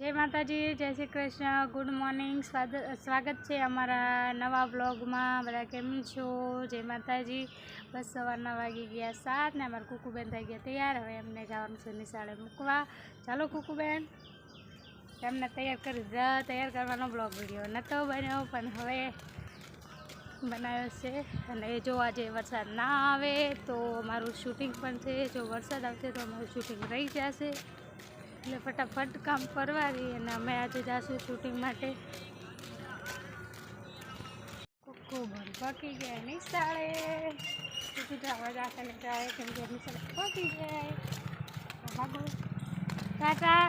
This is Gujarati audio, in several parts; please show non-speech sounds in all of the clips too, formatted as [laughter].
જય માતાજી, જય શ્રી કૃષ્ણ. ગુડ મોર્નિંગ સ્વાગત છે અમારા નવા બ્લોગમાં બધા કેમ છો? જય માતાજી. બસ સવારના વાગી ગયા સાત ને અમારા કુકુબેન થઈ ગયા તૈયાર. હવે એમને જવાનું છે નિશાળે મૂકવા. ચાલો કુકુબેન, એમને તૈયાર કરી દીધા તૈયાર કરવાનો બ્લોગ વીડિયો નહોતો બન્યો, પણ હવે બનાવ્યો છે. અને જો આજે વરસાદ ના આવે તો અમારું શૂટિંગ પણ છે. જો વરસાદ આવશે તો અમારું શૂટિંગ રહી જશે. એટલે ફટાફટ કામ કરવાવી અને અમે આજે જાશું શૂટિંગ માટે. પકી ગયા નિશાળે. સુધી જવા જાશે ને જાય કેમ કે નિશાળે પકી જાય ભાગો. ટાટા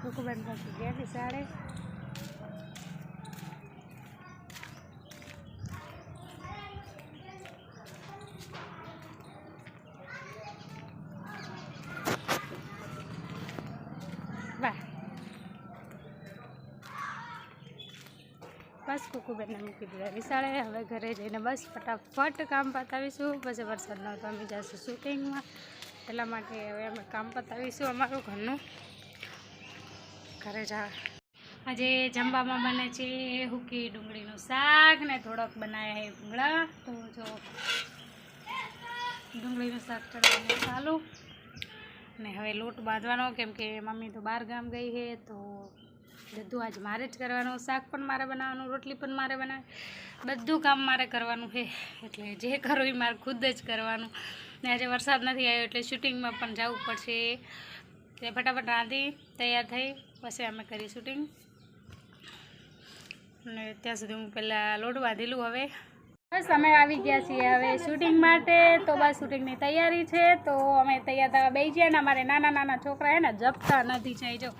કુકુ બંધ પકી ગયા નિશાળે. બસ કુકુબેનને મૂકી દીધા વિશાળે. હવે ઘરે જઈને બસ ફટાફટ કામ પતાવીશું. પછી વરસાદ ન તો અમે જઈશું શૂટિંગમાં એટલા માટે હવે અમે કામ પતાવીશું અમારું ઘરનું. ઘરે જા આજે જમવામાં બને છે હુકી ડુંગળીનું શાક ને થોડોક બનાવ્યા હે ભૂંગળા. તો જો ડુંગળીનું શાક ચડવાનું ચાલુ. ને હવે લોટ બાંધવાનો, કેમ કે મમ્મી તો બહાર ગામ ગઈ છે, તો બધું આજ મારે જ કરવાનું, શાક પણ મારે બનાવવાનું, રોટલી પણ મારે બનાવે બધું કામ મારે કરવાનું છે. એટલે જે કરવું એ મારે ખુદ જ કરવાનું. ને આજે વરસાદ નથી આવ્યો એટલે શૂટિંગમાં પણ જવું પડશે. તે ફટાફટ રાંધી, તૈયાર થઈ, પછી અમે કરી શૂટિંગ. અને ત્યાં સુધી હું પહેલાં લોટ બાંધેલું હવે. બસ અમે આવી ગયા છીએ હવે શૂટિંગ માટે. તો બસ શૂટિંગની તૈયારી છે. તો અમે તૈયાર થવા બેસી ગયા ને અમારે નાના નાના છોકરા હે જપતા નથી જાય. જો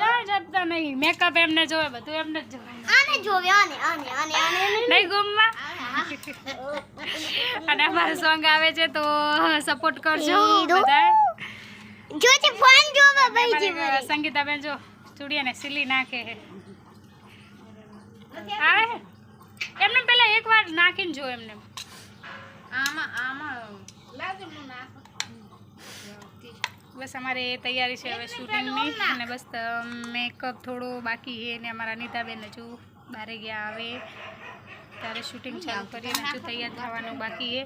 ચાલ જપતા નહીં મેકઅપ એમને જોવે બધું એમને જ જોવે. આને જોવે આને આને આને આને નહીં ગુમમાં અને અમારો સોંગ આવે છે તો સપોર્ટ કરજો. બધા જો છે ફોન જોવે ભાઈ સંગીતા બેન જો ચૂડિયાને સીલી નાખે આવે એમને પેલા એકવાર નાખીને જો એમને. આમાં આમાં હું નાખું. બસ અમારે તૈયારી છે હવે શૂટિંગની અને બસ મેકઅપ થોડો બાકી છે ને અમારા અનિતાબેન હજુ બારે ગયા આવે ત્યારે શૂટિંગ ચાલુ કરીને હજુ તૈયાર થવાનું બાકી છે.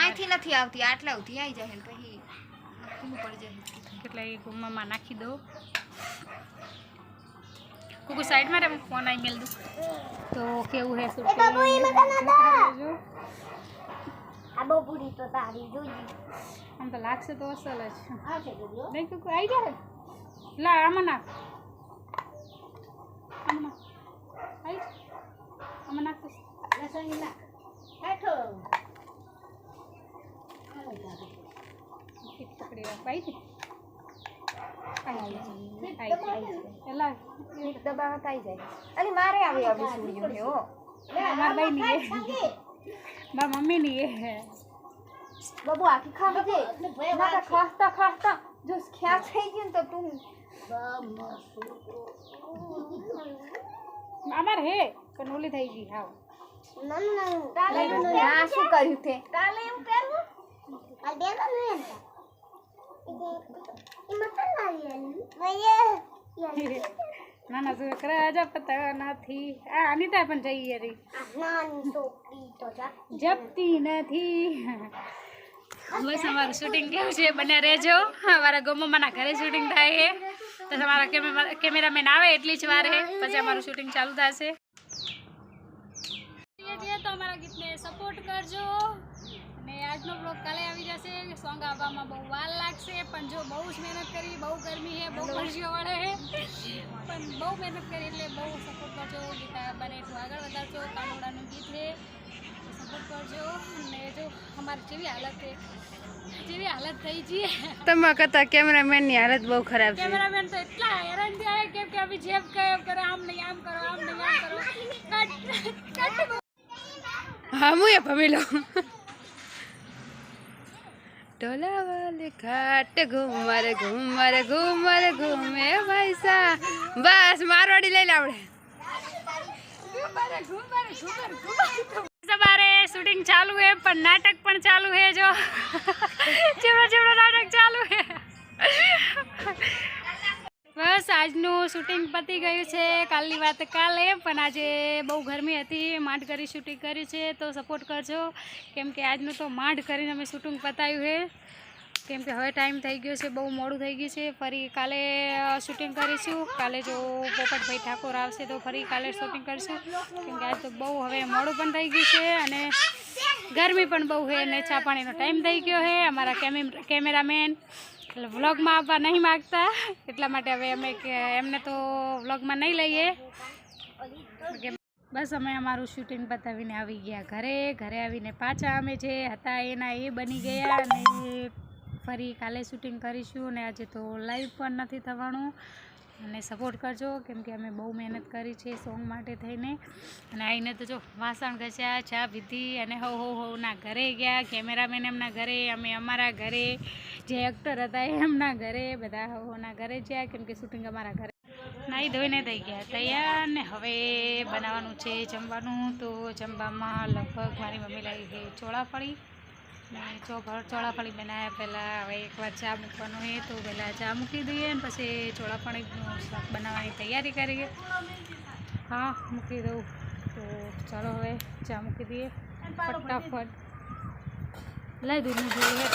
અહીંથી નથી આવતી આટલા સુધી આવી જાય ને પછી ઊંઘ પડી જાય. એટલે એ ગુમ્મામાં નાખી દો કુકુ સાઈડમાં રે ફોન આવી મેળ દઉં. તો કેવું હે શૂટિંગ આ પૂરી તો તારી જોઈ આમ તો લાગશે તો અસલ જ. નહીં કુકુ આવી જાય લા આમાં નાખ. આમાં નાખ. આવી. આમાં નાખ. લસણ ના હેઠો પકડી રાખ આવી છે દબાવત આવી જાય. અને મારે આવી આવી સુડ્યું છે મારા ભાઈની એ મારા મમ્મીની એ બાબુ આખી ખાવી દે ના તો ખાસતા ખાસતા જો ખ્યાલ થઈ ગયું ને તો તું અમારે હે પણ ઓલી થઈ ગઈ હાવ નન નન કાલે આ શું કર્યું તે કાલે એમ કરવું આ દે તો ને એ મત લાવી ભઈએ નાના છોકરા જપતા નથી. આ અનિતા પણ જઈએ જા જપતી નથી. બસ અમારું શૂટિંગ કેવું છે બને રહેજો. અમારા ગોમામાના ઘરે શૂટિંગ થાય છે. તો તમારા કેમેરા કેમેરામેન આવે એટલી જ વાર. પછી અમારું શૂટિંગ ચાલુ થશે. તો અમારા ગીતને સપોર્ટ કરજો. અને આજનો બ્લોગ કાલે આવી જશે. સોંગ આવવામાં બહુ વાર લાગશે પણ જો બહુ જ મહેનત કરી બહુ ગરમી છે બહુ પરસીઓ વળે છે પણ બહુ મહેનત કરી એટલે બહુ સપોર્ટ કરજો ગીતા બને એટલું આગળ વધારજો કાનોડાનું ગીત છે સપોર્ટ કરજો. ને જો અમારી જેવી હાલત છે જેવી હાલત થઈ છે. તમારા કરતા કેમેરામેનની હાલત બહુ ખરાબ છે. કેમેરામેન તો એટલા હેરાન થયા કેમ કે અમે જેમ કહે એમ કરે આમ નહીં આમ કરો આમ નહીં આમ કરો. હા હું એ ભમી લઉં. ટોલા वाले घाट ઘુમર ઘુમર ઘુમર, ઘૂમે પૈસા. બસ, મારવાડી લઈ લે આપણે. સવારે શૂટિંગ ચાલુ હે, પણ નાટક પણ ચાલુ હે જો. [laughs] ચેવડો ચેવડો નાટક ચાલુ હે. આજનું શૂટિંગ પતી ગયું છે. કાલની વાત કાલે, પણ આજે બહુ ગરમી હતી. માંડ કરી શૂટિંગ કર્યું છે, તો સપોર્ટ કરજો. કેમ કે આજનું તો માંડ કરીને અમે શૂટિંગ પતાવ્યું છે. કેમ કે હવે ટાઈમ થઈ ગયો છે, બહુ મોડું થઈ ગયું છે. ફરી કાલે શૂટિંગ કરીશું. કાલે જો પોપટભાઈ ઠાકોર આવશે, તો ફરી કાલે શૂટિંગ કરીશું. કેમ કે આજ તો બહુ હવે મોડું પણ થઈ ગયું છે અને ગરમી પણ બહુ છે અને ચા પાણીનો ટાઈમ થઈ ગયો છે. અમારા કેમે કેમેરામેન વ્લોગમાં આવવા નહીં માગતા. એટલા માટે હવે અમે એમને તો વ્લોગમાં નહીં લઈએ. બસ અમે અમારું શૂટિંગ પતાવીને આવી ગયા ઘરે. ઘરે આવીને પાછા અમે જે હતા એના એ બની ગયા અને ફરી કાલે શૂટિંગ કરીશું અને આજે તો લાઈવ પણ નથી થવાનું. અને સપોર્ટ કરજો, કેમ કે અમે બહુ મહેનત કરી છે સોંગ માટે થઈને. અને આવીને તો જો વાસણ ઘસ્યા ચા પીધી અને હો હો હોના ઘરે ગયા. કેમેરામેન એમના ઘરે, અમે અમારા ઘરે. જે એક્ટર હતા એમના ઘરે. બધા હો હોના ઘરે ગયા, કેમ કે શૂટિંગ અમારા ઘરે. નાહી ધોઈને થઈ ગયા. તૈયાર ને હવે બનાવવાનું છે જમવાનું. તો જમવામાં લગભગ મારી મમ્મી લાવી ગઈ ચોળાફળી. ને ચોભા ચોળાફળી બનાવ્યા પહેલાં. હવે એકવાર ચા મૂકવાનું હોય તો પહેલાં ચા મૂકી દઈએ ને પછી ચોળાફળીનું શાક બનાવવાની તૈયારી કરીએ. હા, મૂકી દઉં. તો ચાલો હવે ચા મૂકી દઈએ. ફટાફટ. લઈ દૂધનું જોઈએ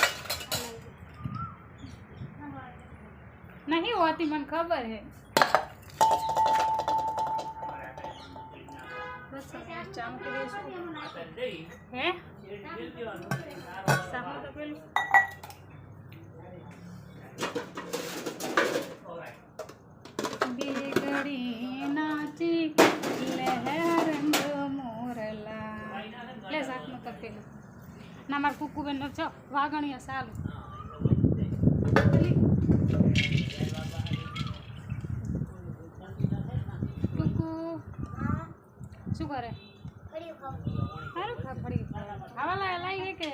નહીં હોતી, મને ખબર હે. બસ, હવે ચા મૂકી દઈશું. હે? સાંભળો તો પેલું બીગડી નાચી લહેરંગ મોરલા લે શાકનું તપેલું ના મારે કુકુબેન છો વાગણીયા સારું કુકુ શું કરે? ખા ફરી ખાવા લાય કે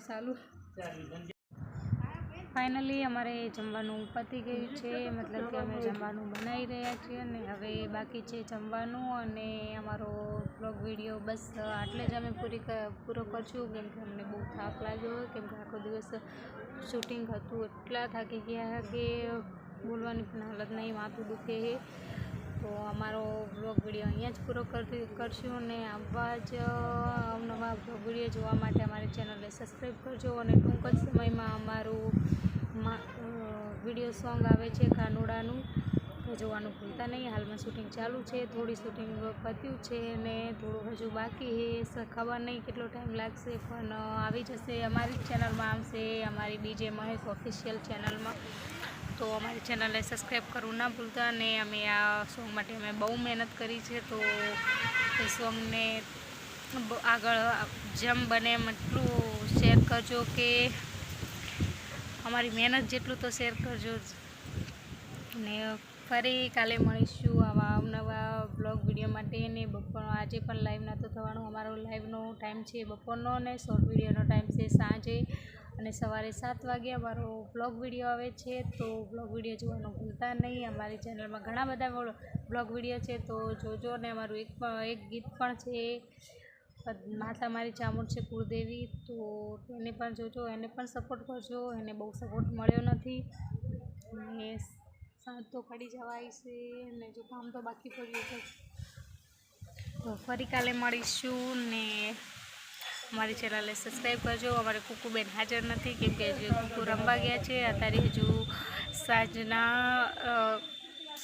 ચાલુ. ફાઇનલી અમારે જમવાનું પતી ગયું છે. મતલબ કે અમે જમવાનું બનાવી રહ્યા છીએ અને હવે બાકી છે જમવાનું અને અમારો બ્લોગ વીડિયો બસ આટલે જ અમે પૂરી પૂરો કરશું. કેમ કે અમને બહુ થાક લાગ્યો કેમ કે આખો દિવસ શૂટિંગ હતું. એટલા થાકી ગયા કે બોલવાની પણ હાલત નહીં માથું દુખે તો અમારો બ્લોગ વીડિયો અહીંયા જ પૂરો કરી કરશું અને આવા જ અવનવા બ્લોગ વીડિયો જોવા માટે અમારી ચેનલને સબસ્ક્રાઈબ કરજો અને ટૂંક જ સમયમાં અમારું વીડિયો સોંગ આવે છે કાનુડાનું. તો જોવાનું ભૂલતા નહીં, હાલમાં શૂટિંગ ચાલુ છે, થોડી શૂટિંગ પત્યું છે અને થોડું હજુ બાકી છે ખબર નહીં કેટલો ટાઈમ લાગશે, પણ આવી જશે. અમારી જ ચેનલમાં આવશે, અમારી બીજે મહેશ ઓફિશિયલ ચેનલમાં તો અમારી ચેનલને સબસ્ક્રાઈબ કરવું ના ભૂલતા અને અમે આ સોંગ માટે અમે બહુ મહેનત કરી છે. તો એ સોંગને આગળ જેમ બને એમ એટલું શેર કરજો કે અમારી મહેનત જેટલું તો શેર કરજો ને ફરી કાલે મળીશું આવા અવનવા બ્લોગ વીડિયો માટે ને બપોર આજે પણ લાઈવ નહોતું થવાનું, અમારો લાઈવનો ટાઈમ છે બપોરનો અને શોર્ટ વિડીયોનો ટાઈમ છે સાંજે. અને સવારે સાત વાગે અમારો બ્લોગ વીડિયો આવે છે, તો બ્લોગ વીડિયો જોવાનું ભૂલતા નહીં. અમારી ચેનલમાં ઘણા બધા બ્લોગ વીડિયો છે, તો જોજો અને અમારું એક એક ગીત પણ છે. માતા મારી ચામુંડ છે કુળદેવી, તો તેને પણ જોજો, એને પણ સપોર્ટ કરજો. એને બહુ સપોર્ટ મળ્યો નથી. અને સાંજ તો પડી જવાય છે અને જો કામ તો બાકી પડ્યું છે. તો ફરી કાલે મળીશું ને અમારી ચેનલને સબસ્ક્રાઈબ કરજો. અમારે કુકુબેન હાજર નથી, કેમ કે હજુ કુકુ રમવા ગયા છે. અત્યારે હજુ સાંજના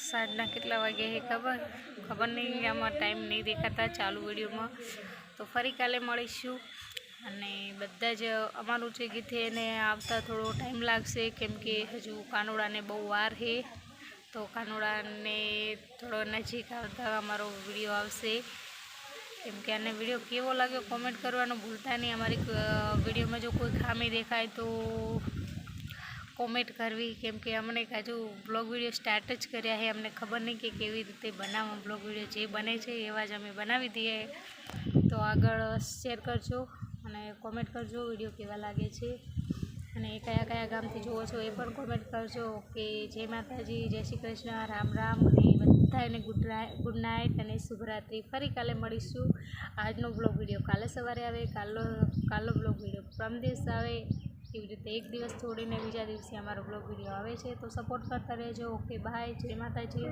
સાંજના કેટલા વાગ્યા છે ખબર? ખબર નહીં, આમાં ટાઈમ નહીં દેખાતા ચાલુ વિડીયોમાં. તો ફરી કાલે મળીશું. અને બધા જ અમારું જે ગીત એને આવતા થોડો ટાઈમ લાગશે, કેમ કે હજુ કાનોડાને બહુ વાર છે તો કાનોડાને થોડો નજીક આવતા અમારો વીડિયો આવશે. કેમ કે આને વીડિયો કેવો લાગ્યો કોમેન્ટ કરવાનું ભૂલતા નહીં. અમારી વિડીયોમાં જો કોઈ ખામી દેખાય તો કોમેન્ટ કરવી. કેમ કે અમને હજુ બ્લોગ વીડિયો સ્ટાર્ટ જ કર્યા છે. અમને ખબર નહીં કે કેવી રીતે બનાવવા બ્લોગ વીડિયો જે બને છે એવા જ અમે બનાવી દઈએ. તો આગળ શેર કરજો અને કોમેન્ટ કરજો વીડિયો કેવા લાગે છે. અને કયા કયા ગામથી જુઓ છો એ પણ કોમેન્ટ કરજો. કે જય માતાજી, જય શ્રી કૃષ્ણ, રામ રામ, અને બધાને ગુડ ગુડ નાઇટ અને શુભરાત્રિ. ફરી કાલે મળીશું. આજનો બ્લોગ વીડિયો કાલે સવારે આવે કાલો કાલો બ્લોગ વીડિયો પરમ દિવસ આવે. એવી રીતે એક દિવસ છોડીને બીજા દિવસે અમારો બ્લોગ વીડિયો આવે છે. તો સપોર્ટ કરતા રહેજો. ઓકે બાય જય માતાજી.